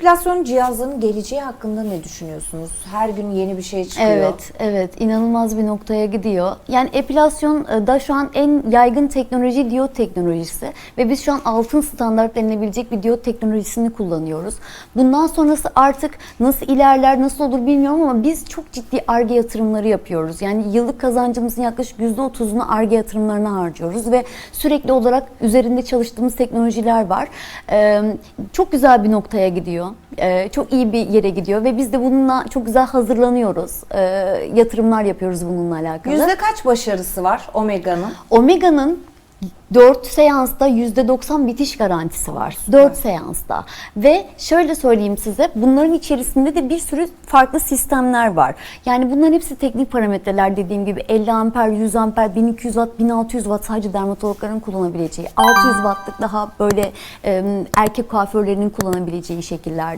Epilasyon cihazlarının geleceği hakkında ne düşünüyorsunuz? Her gün yeni bir şey çıkıyor. Evet, evet. inanılmaz bir noktaya gidiyor. Yani epilasyon e, da şu an en yaygın teknoloji diyot teknolojisi ve biz şu an altın standart denilebilecek bir diyot teknolojisini kullanıyoruz. Bundan sonrası artık nasıl ilerler, nasıl olur bilmiyorum ama biz çok ciddi ARGE yatırımları yapıyoruz. Yani yıllık kazancımızın yaklaşık %30'unu ARGE yatırımlarına harcıyoruz ve sürekli olarak üzerinde çalıştığımız teknolojiler var. Ee, çok güzel bir noktaya gidiyor. Ee, çok iyi bir yere gidiyor ve biz de bununla çok güzel hazırlanıyoruz. Ee, yatırımlar yapıyoruz bununla alakalı. Yüzde kaç başarısı var Omega'nın? Omega'nın 4 seansta %90 bitiş garantisi var. 4 seansta. Ve şöyle söyleyeyim size bunların içerisinde de bir sürü farklı sistemler var. Yani bunların hepsi teknik parametreler dediğim gibi 50 amper, 100 amper, 1200 watt, 1600 watt sadece dermatologların kullanabileceği. 600 wattlık daha böyle e, erkek kuaförlerinin kullanabileceği şekillerde.